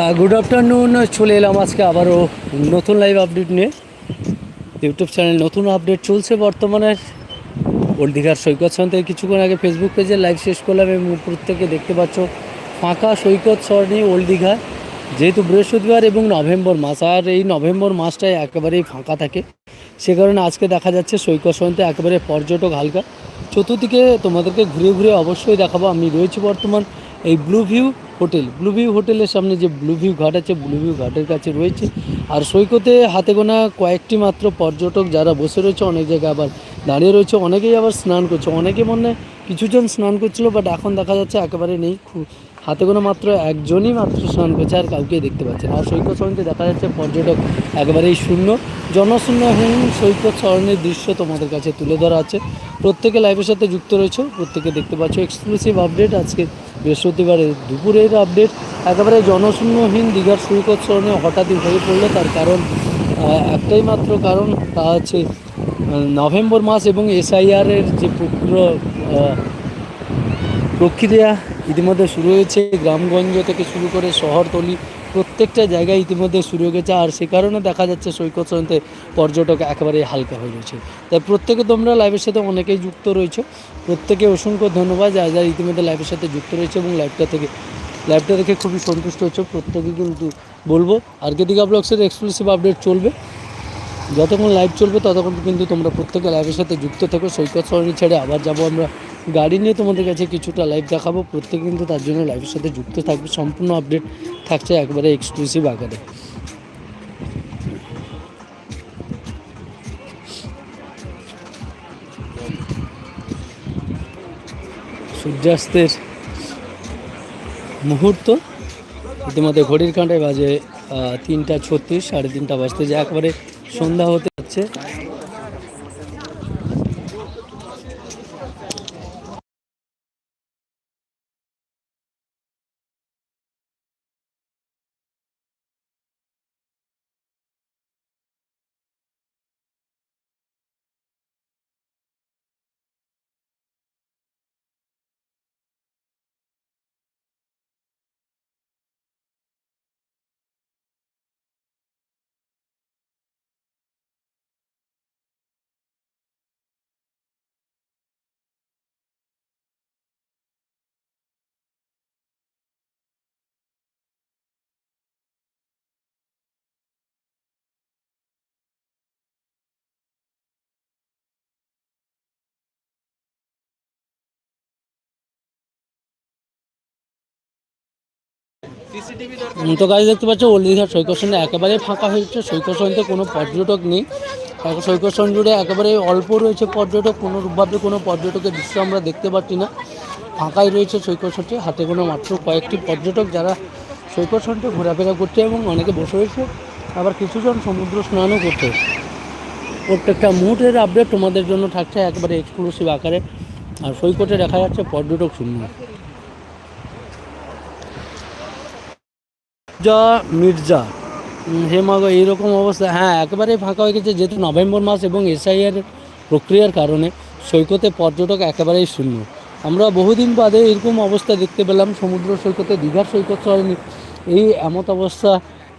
Good afternoon চলে এলাম আজকে আবারও নতুন লাইভ আপডেট নিয়ে। ইউটিউব চ্যানেল নতুন আপডেট চলছে বর্তমানে। ওল্ড দীঘার সৈকত সন থেকে কিছুক্ষণ আগে ফেসবুক পেজে লাইভ শেষ করলাম এবং প্রত্যেকে দেখতে পাচ্ছ, ফাঁকা সৈকত সরণি ওল্ড দীঘা যেহেতু বৃহস্পতিবার এবং নভেম্বর মাস, আর এই নভেম্বর মাসটায় একেবারেই ফাঁকা থাকে। সে কারণে আজকে দেখা যাচ্ছে সৈকত সরণিতে একেবারে পর্যটক হালকা। চতুর্দিকে তোমাদেরকে ঘুরে ঘুরে অবশ্যই দেখাবো। আমি রয়েছি বর্তমান এই blue view hotel. Blue view হোটেলের সামনে যে ব্লু ভিউ ঘাট আছে ব্লু ভিউ ঘাটের কাছে রয়েছে। আর সৈকতে হাতে গোনা কয়েকটি মাত্র পর্যটক যারা বসে রয়েছে, অনেক জায়গায় আবার দাঁড়িয়ে রয়েছে, অনেকেই আবার স্নান করছে। অনেকে মনে কিছুজন স্নান করছিল বাট এখন দেখা যাচ্ছে একেবারে নেই। হাতে গোনা মাত্র একজনই মাত্র স্নান করছে, আর কাউকে দেখতে পাচ্ছে আর সৈকত সরণিতে দেখা যাচ্ছে পর্যটক একেবারেই শূন্য। জনশূন্যহীন সৈকত সরণের দৃশ্য তোমাদের কাছে তুলে ধরা আছে। প্রত্যেকে লাইভের সাথে যুক্ত রয়েছে। প্রত্যেকে দেখতে পাচ্ছ এক্সক্লুসিভ আপডেট আজকে বৃহস্পতিবারের দুপুরের আপডেট একেবারে জনশূন্যহীন দীঘার সৈকত সরণে হঠাৎই হয়ে পড়ল, তার কারণ একটাই মাত্র কারণ, তা হচ্ছে নভেম্বর মাস এবং এসআইআরের যে প্রক্রিয়া ইতিমধ্যে শুরু হয়েছে। গ্রামগঞ্জ থেকে শুরু করে শহরতলি প্রত্যেকটা জায়গায় ইতিমধ্যে শুরু হয়ে গেছে, আর সে কারণে দেখা যাচ্ছে সৈকত সরণিতে পর্যটক একেবারে হালকা হয়ে রয়েছে। তাই প্রত্যেকে তোমরা লাইভের সাথে অনেকেই যুক্ত রয়েছে। প্রত্যেকে অসংখ্য ধন্যবাদ, যারা যারা ইতিমধ্যে লাইভের সাথে যুক্ত রয়েছে এবং লাইভটা থেকে লাইভটা দেখে খুবই সন্তুষ্ট হচ্ছে। প্রত্যেকে কিন্তু বলব আরকে দিঘা ব্লগসের এক্সক্লুসিভ আপডেট চলবে। যতক্ষণ লাইভ চলবে, ততক্ষণ কিন্তু তোমরা প্রত্যেকে লাইভের সাথে যুক্ত থাকো। সৈকত সরণি ছেড়ে আবার যাব আমরা। গাড়ি নিয়ে তোমাদের কাছে কিছুটা লাইভ দেখাবো। প্রত্যেক কিন্তু তার জন্য লাইভের সাথে যুক্ত থাকবে। সম্পূর্ণ আপডেট থাকছে একবারে এক্সক্লুসিভ আকারে। সূর্যাস্তের মুহূর্ত। ইতিমধ্যে ঘড়ির কাঁটায় বাজে তিনটা ছত্রিশ, সাড়ে তিনটা বাজতে যে একবারে সন্ধ্যা হতে যাচ্ছে। তো গাড়ি দেখতে পাচ্ছ, ওল্ড দীঘার সৈকত একেবারে ফাঁকা হয়েছে। সৈকত সন্ধ্যে কোনো পর্যটক নেই। সৈকত জুড়ে একেবারে অল্প রয়েছে পর্যটক। কোনোভাবে কোনো পর্যটকের দৃশ্য আমরা দেখতে পাচ্ছি না। ফাঁকাই রয়েছে সৈকত সন্ধ্যে হাতে কোনো মাত্র কয়েকটি পর্যটক যারা সৈকত সন্ধ্যে ঘোরাফেরা করছে এবং অনেকে বসে রয়েছে। আবার কিছুজন সমুদ্র স্নানও করছে। প্রত্যেকটা মুহূর্তের আপডেট তোমাদের জন্য থাকছে একেবারে এক্সক্লুসিভ আকারে। আর সৈকতে দেখা যাচ্ছে পর্যটক শূন্য। মির্জা উম, হে মাগো এইরকম অবস্থা। হ্যাঁ একেবারে ফাঁকা হয়ে গেছে যেহেতু নভেম্বর মাস এবং এসআইআর প্রক্রিয়ার কারণে সৈকতে পর্যটক একেবারেই শূন্য। আমরা বহুদিন বাদে এরকম অবস্থা দেখতে পেলাম সমুদ্র সৈকতে দীঘার সৈকত সরেনি এই এমত অবস্থা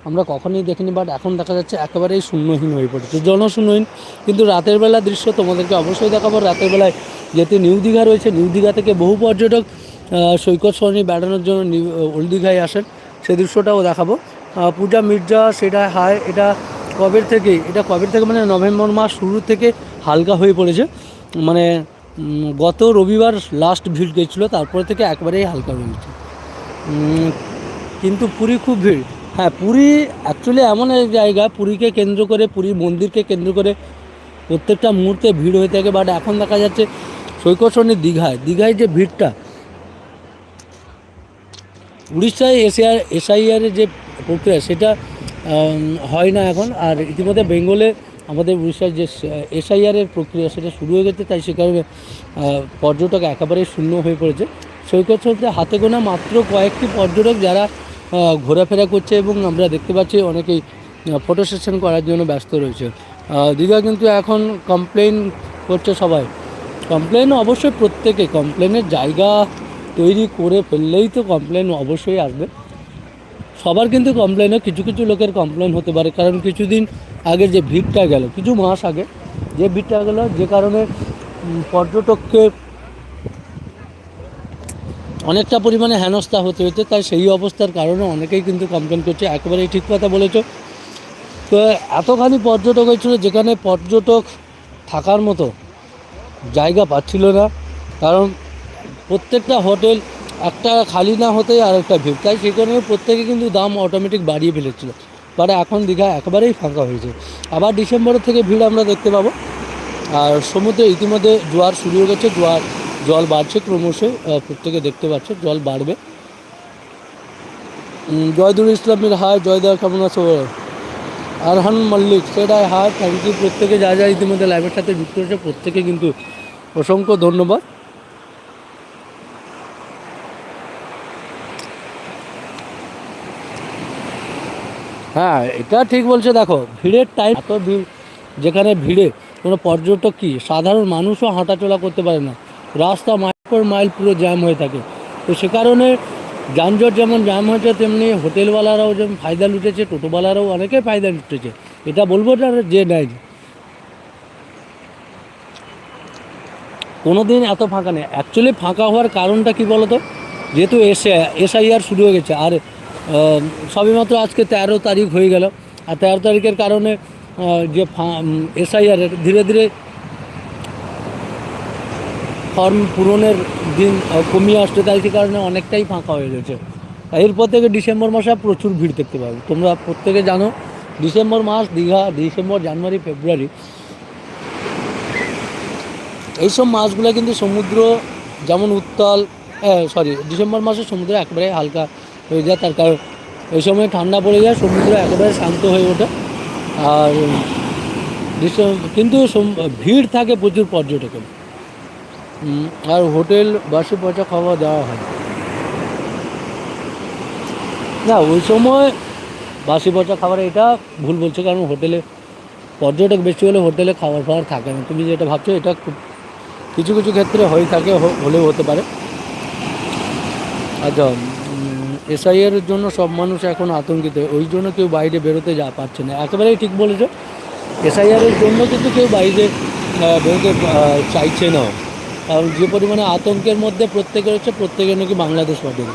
আমরা কখনোই দেখিনি বাট এখন দেখা যাচ্ছে একেবারেই শূন্যহীন হয়ে পড়েছে। জনশূন্যহীন কিন্তু রাতের বেলা দৃশ্য তোমাদেরকে অবশ্যই দেখাবো। রাতের বেলায় যেহেতু নিউ দীঘা রয়েছে নিউ দীঘা থেকে বহু পর্যটক সৈকত সরণি বেড়ানোর জন্য নিউ ওল্ড দীঘায় আসেন। সেই দৃশ্যটাও দেখাবো। পূজা মির্জা সেটা হায়, এটা কবের থেকে? এটা কবের থেকে মানে নভেম্বর মাস শুরু থেকে হালকা হয়ে পড়েছে। মানে গত রবিবার লাস্ট ভিড় গেছিল, তারপরে থেকে একবারেই হালকা গেছে। কিন্তু পুরী খুব ভিড়। হ্যাঁ পুরী অ্যাকচুয়ালি এমন এক জায়গা, পুরীকে কেন্দ্র করে পুরীর মন্দিরকে কেন্দ্র করে প্রত্যেকটা মুহূর্তে ভিড় হয়ে থাকে বাট এখন দেখা যাচ্ছে সৈকত দীঘায়। দীঘায় যে ভিড়টা উড়িষ্যায় এসআর এসআইআরের যে প্রক্রিয়া সেটা হয় না এখন। আর ইতিমধ্যে বেঙ্গলে আমাদের উড়িষ্যার যে এসআইআরের প্রক্রিয়া সেটা শুরু হয়ে গেছে, তাই সে কারণে পর্যটক একেবারে শূন্য হয়ে পড়েছে। সৈকত সৈকতে হাতে গোনা মাত্র কয়েকটি পর্যটক যারা ঘোরাফেরা করছে এবং আমরা দেখতে পাচ্ছি অনেকেই ফটো সেশন করার জন্য ব্যস্ত রয়েছে। দীঘা কিন্তু এখন কমপ্লেন করছে সবাই। কমপ্লেন অবশ্যই প্রত্যেকে কমপ্লেনের জায়গা তৈরি করে ফেললেই তো কমপ্লেন অবশ্যই আসবে। সবার কিন্তু কমপ্লেন কিছু কিছু লোকের কমপ্লেন হতে পারে। কারণ কিছুদিন আগে যে ভিড়টা গেল, কিছু মাস আগে যে ভিড়টা গেল, যে কারণে পর্যটককে অনেকটা পরিমাণে হেনস্থা হতে হচ্ছে তাই সেই অবস্থার কারণে অনেকেই কিন্তু কমপ্লেন করছে। একেবারেই ঠিক কথা বলেছ। তো এতখানি পর্যটক হয়েছিল যেখানে পর্যটক থাকার মতো জায়গা পাচ্ছিল না। কারণ প্রত্যেকটা হোটেল একটা খালি না হতেই আর একটা ভিড়। তাই সেখানে প্রত্যেকে কিন্তু দাম অটোমেটিক বাড়িয়ে ফেলেছিল। পরে এখন দীঘা একেবারেই ফাঁকা হয়েছে। আবার ডিসেম্বরের থেকে ভিড় আমরা দেখতে পাবো। আর সমুদ্রে ইতিমধ্যে জোয়ার শুরু হয়ে গেছে। জোয়ার, জল বাড়ছে ক্রমশ প্রত্যেকে দেখতে পাচ্ছে, জল বাড়বে। জয়দুল ইসলামের হায় জয়দা কেমন আছো আরহান মল্লিক, সেটাই হায় থ্যাংক ইউ প্রত্যেকে যা যা ইতিমধ্যে লাইভের সাথে যুক্ত হয়েছে, প্রত্যেকে কিন্তু অসংখ্য ধন্যবাদ। হ্যাঁ এটা ঠিক বলছে, দেখো, ভিড়ের টাইম এত ভিড়, যেখানে ভিড়ে, কোনো পর্যটক কি? সাধারণ মানুষও হাঁটাচলা করতে পারে না। রাস্তা মাইল পর মাইল পুরো জ্যাম হয়ে থাকে। তো সে কারণে যানজট যেমন জ্যাম হয়েছে, তেমনি হোটেলওয়ালারাও যেমন ফায়দা লুটেছে, টোটোওয়ালারাও অনেকে ফায়দা লুটেছে। এটা বলব না যে নেয় কোনো দিন এত ফাঁকা নেই। অ্যাকচুয়ালি ফাঁকা হওয়ার কারণটা কি বলতো? যেহেতু এসে এসআইআর শুরু হয়ে গেছে। আর সবেমাত্র আজকে তেরো তারিখ হয়ে গেল। আর তেরো তারিখের কারণে যে এসআইআর ধীরে ধীরে ফর্ম পূরণের দিন কমিয়ে আসছে, তাই কারণে অনেকটাই ফাঁকা হয়ে গেছে। এরপর থেকে ডিসেম্বর মাসে প্রচুর ভিড় দেখতে পাবে। তোমরা প্রত্যেকে জানো, ডিসেম্বর মাস, দীঘা, ডিসেম্বর, জানুয়ারি, ফেব্রুয়ারি, এইসব মাসগুলো কিন্তু সমুদ্র যেমন উত্তাল সরি ডিসেম্বর মাসে সমুদ্র একেবারে হালকা হয়ে যায়, তার কারণ এই সময় ঠান্ডা পড়ে যায়, সমুদ্র একেবারে শান্ত হয়ে ওঠে। আর কিন্তু ভিড় থাকে প্রচুর পর্যটকের। আর হোটেল বাসি পচা খাওয়া দেওয়া হয়। না, ওই সময় বাসি পচা খাবার এটা ভুল বলছো, কারণ হোটেলে, পর্যটক বেশি হলে হোটেলে খাবার ফাবার থাকে না। তুমি যেটা ভাবছ, এটা খুব, কিছু কিছু ক্ষেত্রে হয়ে থাকে, হলেও হতে পারে। আচ্ছা এসআইয়ের জন্য সব মানুষ এখন আতঙ্কিত, ওই জন্য কেউ বাইরে বেরোতে যা পারছে না। একেবারেই ঠিক বলেছ। এসআইআরের জন্য কিন্তু কেউ বাইরে বেরোতে চাইছে না। কারণ যে পরিমাণে আতঙ্কের মধ্যে প্রত্যেকের হচ্ছে, প্রত্যেকের নাকি বাংলাদেশ পাঠিয়ে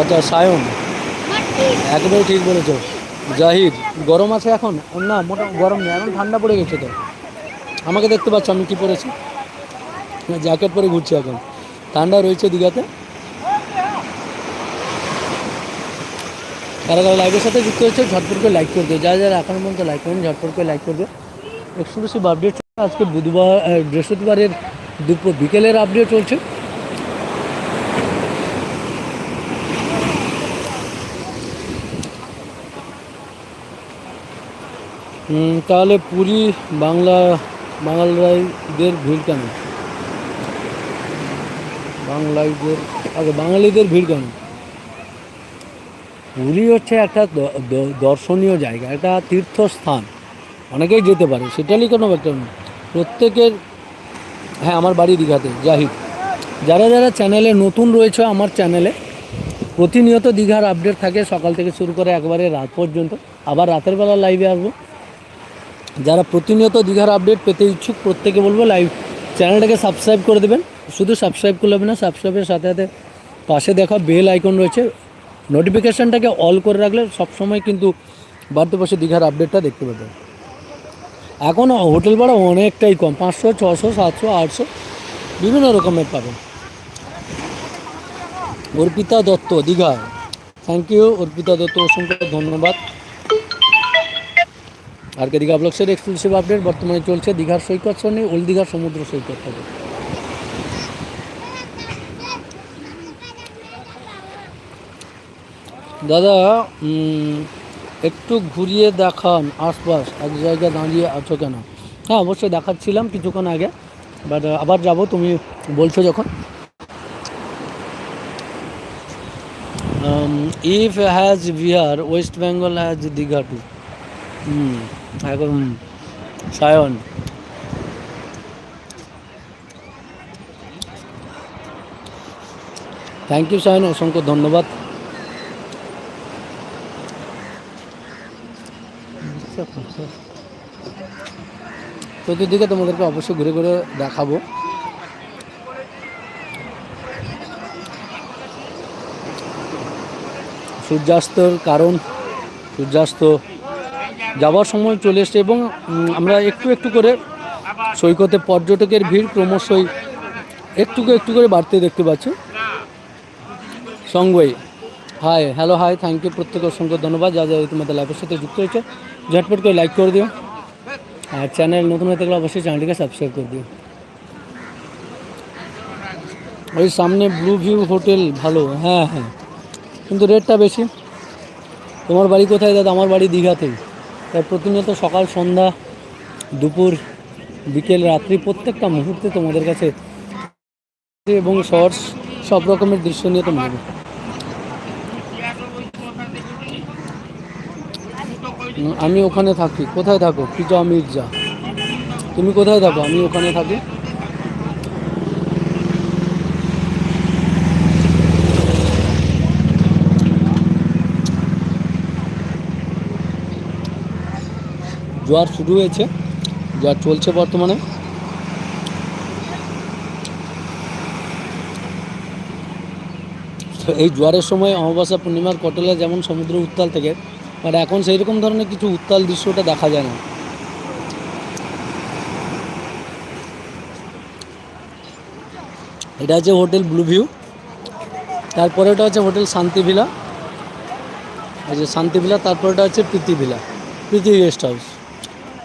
আচ্ছা সায়ন একেবারে ঠিক বলেছ। জাহিদ, গরম আছে এখন? না, মোটা গরম নেই, এখন ঠান্ডা পড়ে গেছে তো। আমাকে দেখতে পাচ্ছ, আমি কী পরেছি? জ্যাকেট পরে ঘুরছি এখন। ঠান্ডা রয়েছে দীঘাতে। কারা কারা লাইভের সাথে যুক্ত হচ্ছে ঝটপট করে লাইক করবে যা যারা এখন পর্যন্ত লাইক করেন, ঝটপট করে লাইক করবে। এক্সক্লুসিভ আপডেট আজকে বুধবার বৃহস্পতিবারের দুপুর বিকেলের আপডেট চলছে। তাহলে পুরী, বাংলা, বাঙালিদের ভিড় কেন বাংলাইদের আচ্ছা বাঙালিদের ভিড় কেন পুরী হচ্ছে একটা দর্শনীয় জায়গা, একটা তীর্থস্থান। অনেকেই যেতে পারে। সেটারই কোনো ব্যাপার না। প্রত্যেকের হ্যাঁ আমার বাড়ি দীঘাতে, জাহিদ। যারা যারা চ্যানেলে নতুন রয়েছে আমার চ্যানেলে প্রতিনিয়ত দীঘার আপডেট থাকে, সকাল থেকে শুরু করে একবারে রাত পর্যন্ত। আবার রাতের বেলা লাইভে আসব। যারা প্রতিনিয়ত দীঘার আপডেট পেতে ইচ্ছুক, প্রত্যেকে বলব লাইভ চ্যানেলটাকে সাবস্ক্রাইব করে দেবেন। শুধু সাবস্ক্রাইব করলে হবে না সাবস্ক্রাইবের সাথে সাথে পাশে দেখা বেল আইকন রয়েছে। নোটিফিকেশানটাকে অল করে রাখলে সবসময় কিন্তু বাড়তে পাশে দীঘার আপডেটটা দেখতে পাবেন। এখন হোটেল ভাড়া অনেকটাই কম, পাঁচশো, ছশো, সাতশো, আটশো, বিভিন্ন রকমের পাবেন। অর্পিতা দত্ত, দীঘা। থ্যাংক ইউ অর্পিতা দত্ত, অসংখ্য ধন্যবাদ। আর কে দীঘা ব্লগসের এক্সক্লুসিভ আপডেট বর্তমানে চলছে দীঘার সৈকত, সনে, ওল্ড দীঘার সমুদ্র সৈকত থেকে। দাদা একটু ঘুরিয়ে দেখান আশপাশ, এক জায়গায় দাঁড়িয়ে আছো কেন? হ্যাঁ অবশ্যই দেখাচ্ছিলাম কিছুক্ষণ আগে, বাট আবার যাব, তুমি বলছো যখন। If has Bihar West Bengal has Digha too hmm এখন সায়ন। থ্যাংক ইউ সায়ন, অসংখ্য ধন্যবাদ। চতুর্দিকে তোমাদেরকে অবশ্যই ঘুরে ঘুরে দেখাবো। সূর্যাস্তর কারণ, সূর্যাস্ত যাওয়ার সময় চলে এসছে এবং আমরা একটু একটু করে সৈকতে পর্যটকের ভিড় ক্রমশই একটু একটু করে বাড়তে দেখতে পাচ্ছি। সঙ্গই hi hello hi thank you প্রত্যেক অসংখ্য ধন্যবাদ যা যা তোমাদের লাইভের সাথে যুক্ত হয়েছে। ঝটপট করে লাইক করে দিও আর চ্যানেল নতুন হয়ে থাকলে অবশ্যই চ্যানেলটিকে সাবস্ক্রাইব করে দিও ওই সামনে ব্লু ভিউ হোটেল ভালো হ্যাঁ হ্যাঁ কিন্তু রেটটা বেশি তোমার বাড়ি কোথায় দাদা আমার বাড়ি দীঘাতেই তাই প্রতিনিয়ত সকাল, সন্ধ্যা, দুপুর, বিকেল, রাত্রি প্রত্যেকটা মুহূর্তে তোমাদের কাছে এবং শর্টস সব রকমের দৃশ্য নিয়ে তোমরা আমি ওখানে থাকি। কোথায় থাকো? পিজা মির্জা। তুমি কোথায় থাকো? আমি ওখানে থাকি। জোয়ার শুরু হয়েছে। জোয়ার চলছে বর্তমানে। এই জোয়ারের সময় অমাবস্যা পূর্ণিমার কটলে যেমন সমুদ্র উত্তাল থেকে বাট এখন সেই রকম ধরনের কিছু উত্তাল দৃশ্যটা দেখা যায় না। এটা হচ্ছে হোটেল ব্লু ভিউ। তারপরে ওটা হচ্ছে হোটেল শান্তি ভিলা। এই যে শান্তি ভিলা তারপরেটা হচ্ছে Preeti villa, Preeti guest house.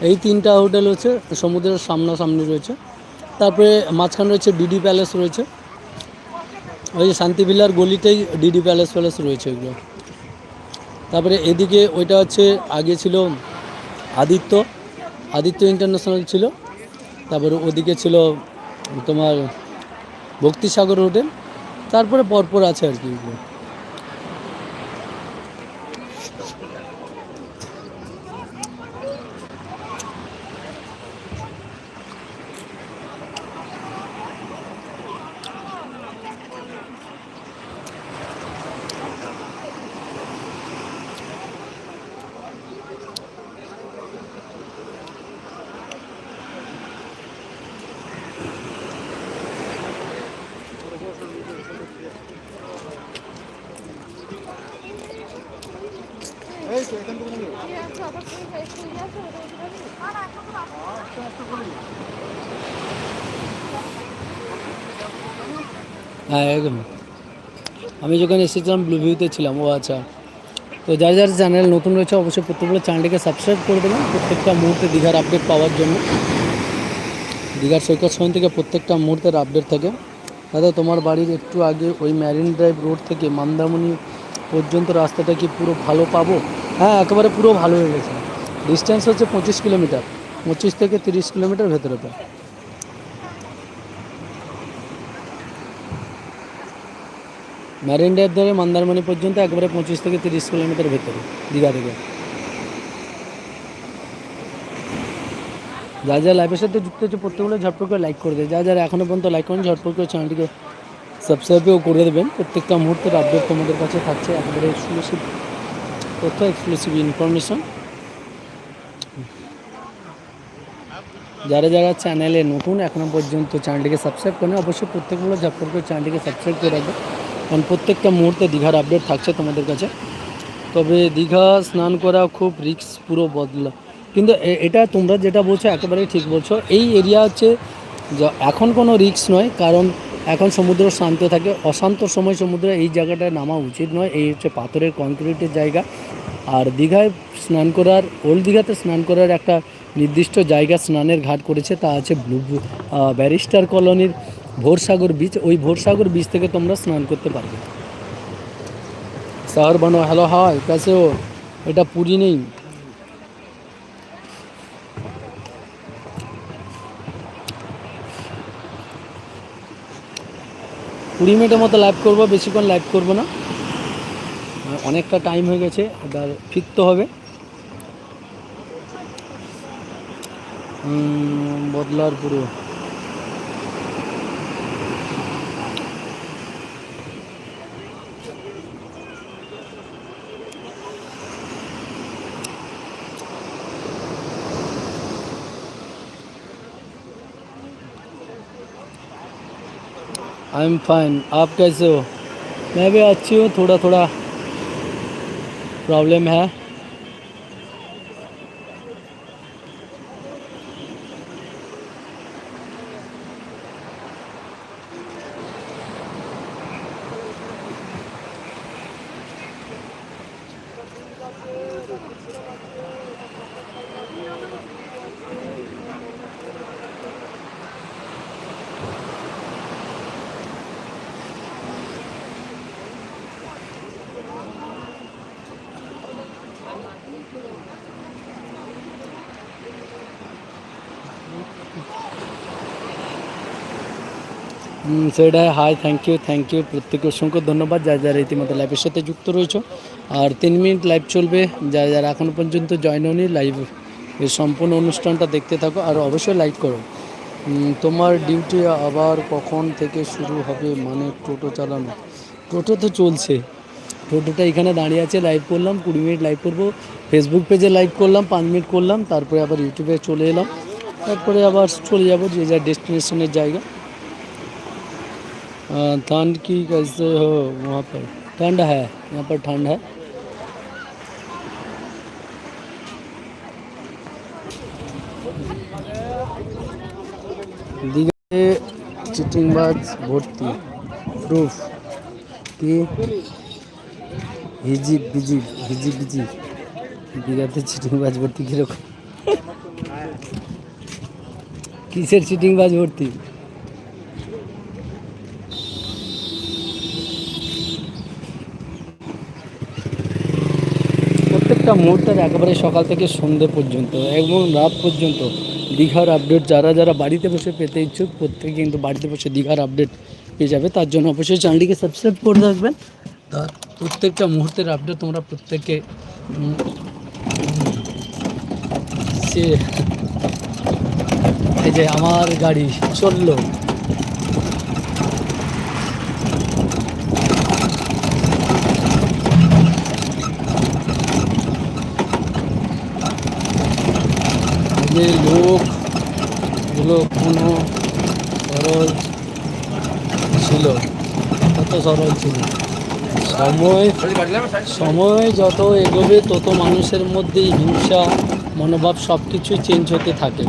এই তিনটা হোটেল হচ্ছে, সমুদ্রের সামনাসামনি রয়েছে। তারপরে মাঝখানে রয়েছে ডিডি প্যালেস রয়েছে। ওই শান্তি ভিলার গলিতেই ডিডি প্যালেস প্যালেস রয়েছে এগুলো তারপরে এদিকে ওইটা হচ্ছে আগে ছিল আদিত্য আদিত্য ইন্টারন্যাশনাল ছিল। তারপরে ওদিকে ছিল তোমার ভক্তিসাগর হোটেল। তারপরে পরপর আছে আর কি। হ্যাঁ একদম। আমি যখন এসেছিলাম ব্লু ভিউতে ছিলাম, ও আচ্ছা। তো যার যার চ্যানেল নতুন রয়েছে, অবশ্যই প্রত্যেকগুলো চ্যানেলটিকে সাবস্ক্রাইব করে দেবেন। প্রত্যেকটা মুহূর্তে দীঘার আপডেট পাওয়ার জন্য। দীঘার সৈকত সৈন থেকে প্রত্যেকটা মুহূর্তের আপডেট থাকে। দাদা, তোমার বাড়ির একটু আগে ওই ম্যারিন ড্রাইভ রোড থেকে মান্দামণি পর্যন্ত রাস্তাটা কি পুরো ভালো পাবো? হ্যাঁ একেবারে পুরো ভালো হয়ে গেছে। ডিস্টেন্স হচ্ছে পঁচিশ কিলোমিটার। পঁচিশ থেকে তিরিশ কিলোমিটার ভেতরে তো। ম্যারিন ড্রাইভ ধরে মন্দারমণি পর্যন্ত একবারে পঁচিশ থেকে তিরিশ কিলোমিটার ভেতরে, দীঘা থেকে। যা যা লাইভের সাথে যুক্ত হচ্ছে প্রত্যেকগুলো ঝটপট করে লাইক করে দেয় যা যারা এখনও পর্যন্ত লাইক করেন, ঝটপট করে চ্যানেলটিকে সাবস্ক্রাইবও করে দেবেন। প্রত্যেকটা মুহূর্তের আপডেট তোমাদের কাছে থাকছে। একেবারে এক্সক্লুসিভ তথ্য এক্সক্লুসিভ ইনফরমেশন যারা যারা চ্যানেলে নতুন এখনও পর্যন্ত চ্যানেলটিকে সাবস্ক্রাইব করেন, অবশ্যই প্রত্যেকগুলো ঝটপট করে চ্যানেলটিকে সাবস্ক্রাইব করে রাখবে। কারণ প্রত্যেকটা মুহূর্তে দীঘার আপডেট থাকছে তোমাদের কাছে। তবে দীঘা স্নান করা খুব রিস্ক পুরো বদলা। কিন্তু এটা তোমরা যেটা বলছো, একেবারেই ঠিক বলছো। এই এরিয়া হচ্ছে এখন কোনো রিস্ক নয়। কারণ এখন সমুদ্র শান্ত থাকে। অশান্ত সময় সমুদ্রে এই জায়গাটায় নামা উচিত নয়। এই হচ্ছে পাথরের কংক্রিটের জায়গা। আর দীঘায় স্নান করার ওল্ড দীঘাতে স্নান করার একটা নির্দিষ্ট জায়গা স্নানের ঘাট করেছে। তা আছে ব্লু ব্যারিস্টার কলোনির ভোরসাগর বিচ ওই ভোরসাগর বিচ থেকে তোমরা স্নান করতে পারবে। শহর বানো, হ্যালো, হাই কাছে এটা পুরী নেই। কুড়ি মিনিটের মতো লাইভ করব, বেশিক্ষণ লাইভ করব না। অনেকটা টাইম হয়ে গেছে আর ফিরতে হবে। বদলার পুরো। आई एम फाइन आप कैसे हो? मैं भी अच्छी हूँ। थोड़ा थोड़ा प्रॉब्लम है। সেটাই hi thank you thank you প্রত্যেকে অসংখ্য ধন্যবাদ, যারা যারা ইতিমধ্যে লাইভের সাথে যুক্ত রয়েছে। আর তিন মিনিট লাইভ চলবে, যারা যারা এখনও পর্যন্ত জয়েন হয়নি লাইভ এই সম্পূর্ণ অনুষ্ঠানটা দেখতে থাকো, আর অবশ্যই লাইক করো। তোমার ডিউটি আবার কখন থেকে শুরু হবে? মানে টোটো চালানো। টোটো তো চলছে। টোটোটা এখানে দাঁড়িয়ে আছে লাইভ করলাম, কুড়ি মিনিট লাইভ করব। ফেসবুক পেজে লাইভ করলাম, পাঁচ মিনিট করলাম, তারপরে আবার ইউটিউবে চলে এলাম। তারপরে আবার চলে যাব যে যার ডেস্টিনেশনের জায়গা। ठंड की कैसे हो वहाँ पर ठंड है यहाँ पर ठंड है দীঘাতে চিটিংবাজ ভর্তি প্রুফ কি হিজিব বিজিব হিজিব বিজিব দীঘাতে চিটিংবাজ ভর্তি কীরকম কিসের চিটিংবাজ ভর্তি প্রত্যেকটা মুহূর্তের একেবারে সকাল থেকে সন্ধে পর্যন্ত এবং রাত পর্যন্ত দীঘার আপডেট যারা যারা বাড়িতে বসে পেতে ইচ্ছুক প্রত্যেকে কিন্তু বাড়িতে বসে দীঘার আপডেট পেয়ে যাবে। তার জন্য অবশ্যই চ্যানেলটিকে সাবস্ক্রাইব করে রাখবেন। তার প্রত্যেকটা মুহূর্তের আপডেট তোমরা প্রত্যেকে সে, এই যে আমার গাড়ি চলল। যে লোকগুলো কোনো সরল ছিল কত সরল ছিল সময় সময় যত এগোবে, তত মানুষের মধ্যে হিংসা, মনোভাব সব কিছু চেঞ্জ হতে থাকে।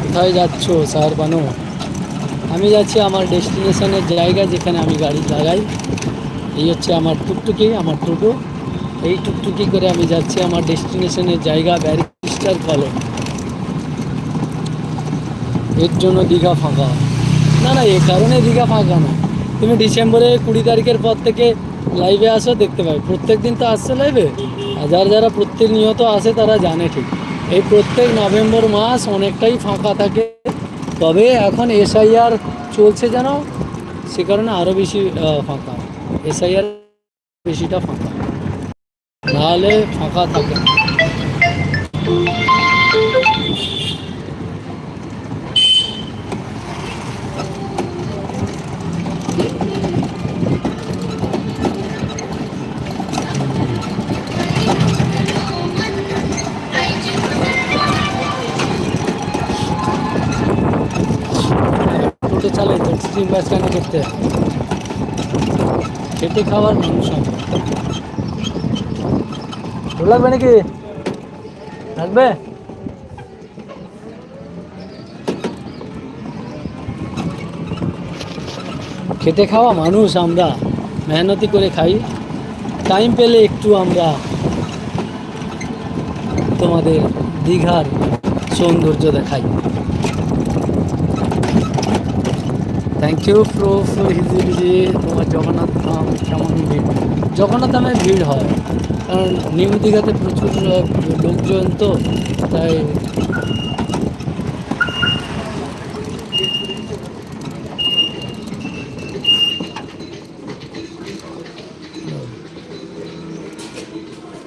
কোথায় যাচ্ছ স্যার বানো আমি যাচ্ছি আমার ডেস্টিনেশনের জায়গা যেখানে আমি গাড়ি লাগাই। এই হচ্ছে আমার টুকটুকি, আমার টোটো। এই টুকটুকি করে আমি যাচ্ছি আমার ডেস্টিনেশনের জায়গা ব্যারিস্টার কলেজের জন্য দীঘা ফাঁকা। না না, এ কারণে দীঘা ফাঁকা না। তুমি ডিসেম্বরে কুড়ি তারিখের পর থেকে লাইভে আসো, দেখতে পাবে। প্রত্যেক দিন তো আসছে লাইভে আর যারা যারা প্রত্যেক নিয়ত আসে তারা জানে ঠিক। এই প্রত্যেক নভেম্বর মাস অনেকটাই ফাঁকা থাকে। তবে এখন এসআইআর চলছে যেন, সে কারণে আরও বেশি ফাঁকা এসআইআর বেশিটা ফাঁকা নাহলে ফাঁকা থাকে না। টোটো বাস কেন করতে? খেটে খাওয়ার মানুষ ভালো লাগবে নাকি? লাগবে খেটে খাওয়া মানুষ আমরা। মেহনতি করে খাই। টাইম পেলে একটু আমরা তোমাদের দীঘার সৌন্দর্য দেখাই। থ্যাংক ইউ প্রো হিজিবিজি তোমার জগন্নাথ ধাম কেমন ভিড়? জগন্নাথ ধামে ভিড় হয়, কারণ নিউ দীঘাতে প্রচুর লোকজন তো, তাই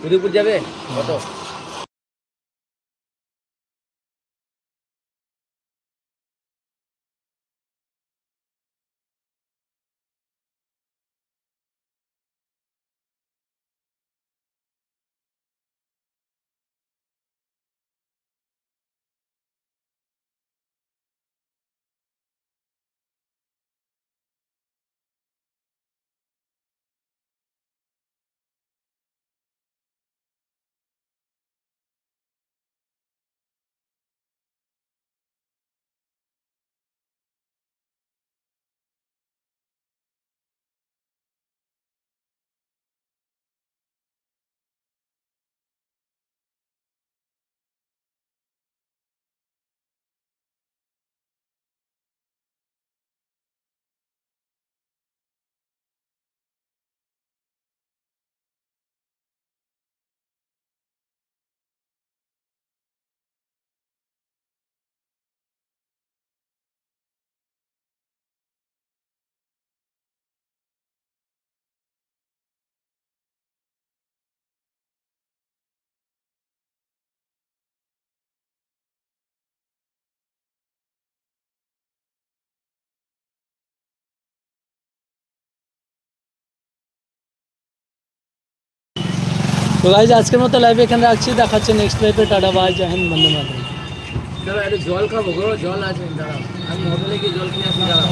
উদয়পুর যাবে? কত? তো গাইজ আজকের মতো লাইভে এখানে রাখছি দেখাচ্ছে নেক্সট লাইভে টাটা বাই জাহেন বন্দে মাতরম দাদা একটু জল খাব গো জল আছে দাঁড়াও আমি হোটেলে গিয়ে জল কিনে আসি দাঁড়াও